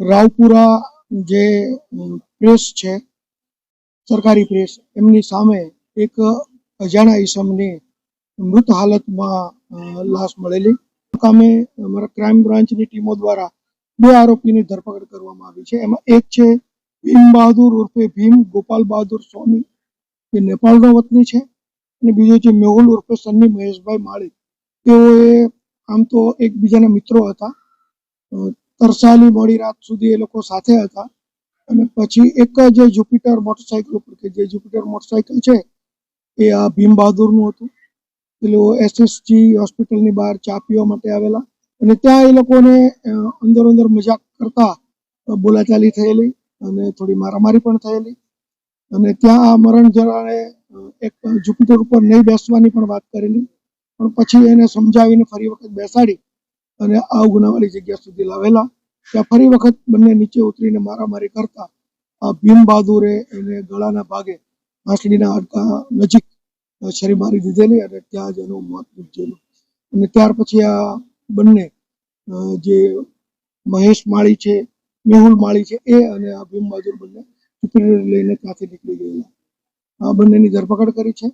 રાવપુરા જે પ્રેસ છે, સરકારી પ્રેસ, એમની સામે એક અજાણા ઈસમની મૃત હાલતમાં લાશ મળેલી. કામે અમારા ક્રાઇમ બ્રાન્ચની ટીમો દ્વારા બે આરોપીની ધરપકડ કરવામાં આવી છે. એમાં એક છે ભીમ બહાદુર ઉર્ફે ભીમ ગોપાલ બહાદુર સ્વામી જે નેપાળનો વતની છે. અને બીજો છે મેહુલ ઉર્ફે સન્ની મહેશભાઈ માળી, તેઓએ આમ તો એકબીજાના મિત્રો હતા. તરસાલી મોડી રાત સુધી એ લોકો સાથે હતા. અને પછી એક જ જુપિટર મોટરસાયકલ ઉપર કે જે જુપિટર મોટરસાયકલ છે, એ આ ભીમ બહાદુરનું હતું. પેલું એસએસજી હોસ્પિટલની બહાર ચા પીવા માટે આવેલા. અને ત્યાં એ લોકોને અંદર અંદર મજાક કરતા બોલાચાલી થયેલી અને થોડી મારામારી પણ થયેલી. અને ત્યાં આ મરણ જણાને એક જુપિટર ઉપર નહીં બેસવાની પણ વાત કરેલી. પણ પછી એને સમજાવીને ફરી વખત બેસાડી અને આ ગુનાવાળી જગ્યા સુધી લાવેલા. ત્યાં ફરી વખત બંને નીચે ઉતરીને મારામારી કરતા આ ભીમ બહાદુરે એને ગળાના ભાગે આંસળીના હાડકા નજીક છરી મારી દીધેલી અને ત્યાં જ એનું મોત નીપજેલું. અને ત્યાર પછી આ બંને જે મહેશ માળી છે, મેહુલ માળી છે, એ અને આ ભીમ બહાદુર બંને ચૂંટણી લઈને ત્યાંથી નીકળી ગયેલા. આ બંનેની ધરપકડ કરી છે.